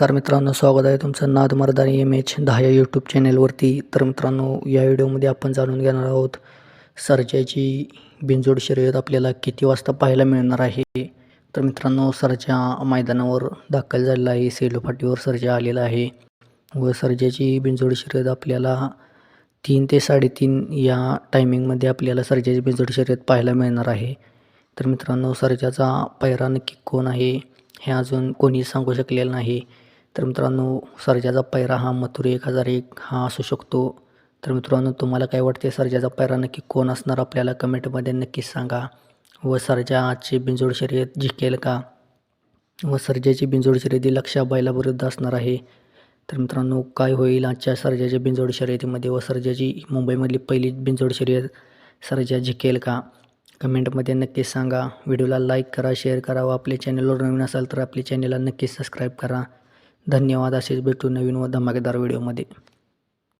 नमस्कार मित्रांनो स्वागत आहे तुमचं नाद मर्दानी एम एच दहा या यूट्यूब चॅनेलवरती तर मित्रांनो या व्हिडिओमध्ये आपण जाणून घेणार आहोत सरच्याची बिंजोड शर्यत आपल्याला किती वाजता पाहायला मिळणार आहे? तर मित्रांनो सरच्या मैदानावर दाखल झालेला आहे सेलो फाटीवर सरजा आलेला आहे. व सरजाची बिंजोड शर्यत आपल्याला तीन ते साडेतीन या टायमिंगमध्ये आपल्याला सरजाची बिंजोड शर्यत पाहायला मिळणार आहे. तर मित्रांनो सरजाचा पैरा नक्की कोण आहे हे अजून कोणी सांगू शकलेलं नाही. तर मित्रांनो सर्जाचा पैरा हा मथुरी एक हजार एक हा असू शकतो. तर मित्रांनो तुम्हाला काय वाटते सर्जाचा पैरा नक्की कोण असणार आपल्याला कमेंटमध्ये नक्कीच सांगा. व सर्जा आजची बिंजोड शर्यत जिंकेल का? व सर्जाची बिंजोड शर्यती लक्षा बैलाविरुद्ध असणार आहे. तर मित्रांनो काय होईल आजच्या सर्जाच्या बिंजोड शर्यतीमध्ये? व सर्जाची मुंबईमधली पहिली बिंजोड शर्यत सर्जा जिंकेल का? कमेंटमध्ये नक्कीच सांगा. व्हिडिओला लाईक करा शेअर करा व आपल्या चॅनलवर नवीन असाल तर आपल्या चॅनलला नक्कीच सबस्क्राईब करा. धन्यवाद. असेच भेटू नवीन व धमाकेदार व्हिडिओमध्ये.